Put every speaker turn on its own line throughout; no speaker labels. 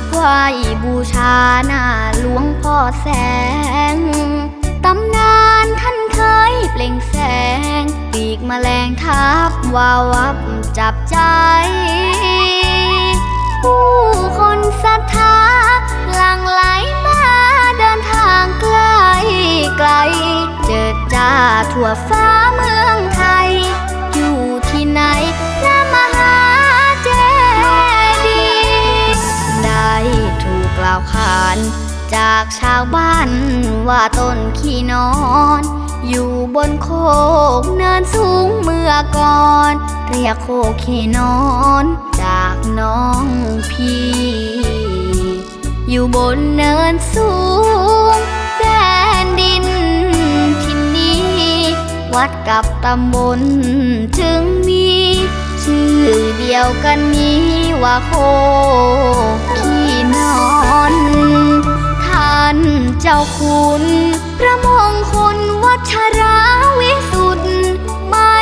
บไหวบูชาหน้าหลวงพ่อแสง ตำนานท่านเคยเปล่งแสง ปีกแมลงทับวาวับจับใจ ผู้คนศรัทธาหลั่งไหลมาเดินทางไกลไกล เจิดจ้าทั่วฟ้าเมืองไทย ฉันว่าต้นขี้นอน อยู่บนโคกเนินสูงเมื่อก่อน เรียกโคกขี้นอน จากน้องพี่ อยู่บนเนินสูงแดนดินที่นี้ วัดกับตำบลจึงมี ชื่อเดียวกันนี้ว่าโคก จ้าคุณ พระมงคลวัชราวิสุทธ์ไม่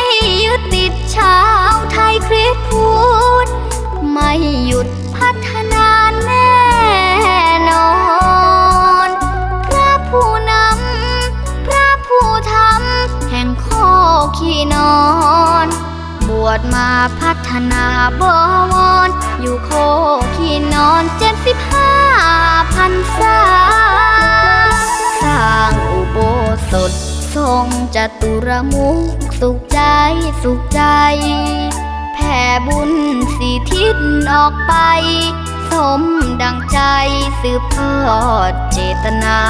ยึดติดชาวไทยคริสต์พูดไม่หยุดพัฒนาแน่นอน พระผู้นำ พระผู้ทำแห่งโคกขี้นอน บวชมาพัฒนาบวร อยู่โคขี้นอนเจ็ดสิบห้าพันษา ทรงจตุรมุขสุขใจสุขใจ แผ่บุญสีทิศออกไป สมดังใจสืบทอดเจตนา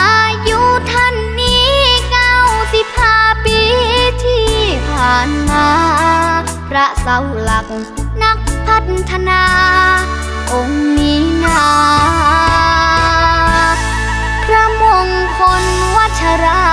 อายุท่านนี้เก้าสิบห้าปีที่ผ่านมา พระเสาหลักนักพัฒนา องค์นี้นา วั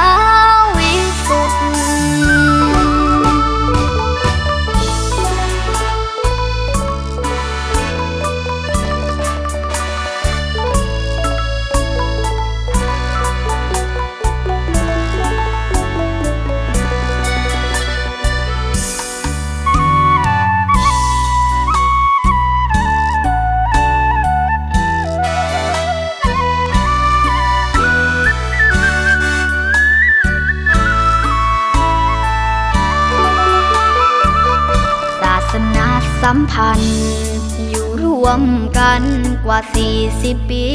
าสัมพันธ์อยู่รวมกันกว่า 40 ปี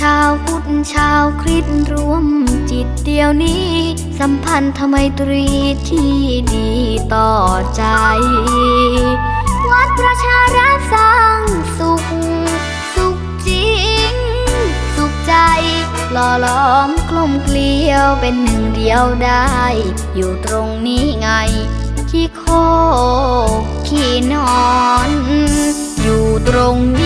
ชาวพุทธชาวคริสต์รวมจิตเดียวนี้ สัมพันธ์ทำไมตรีที่ดีต่อใจ วัดประชารัฐสร้างสุข สุขจริง สุขใจหล่อล้อมกลมเกลียวเป็นหนึ่งเดียวได้ อยู่ตรงนี้ไง ที่โคกขี้นอน อยู่ตรงนี้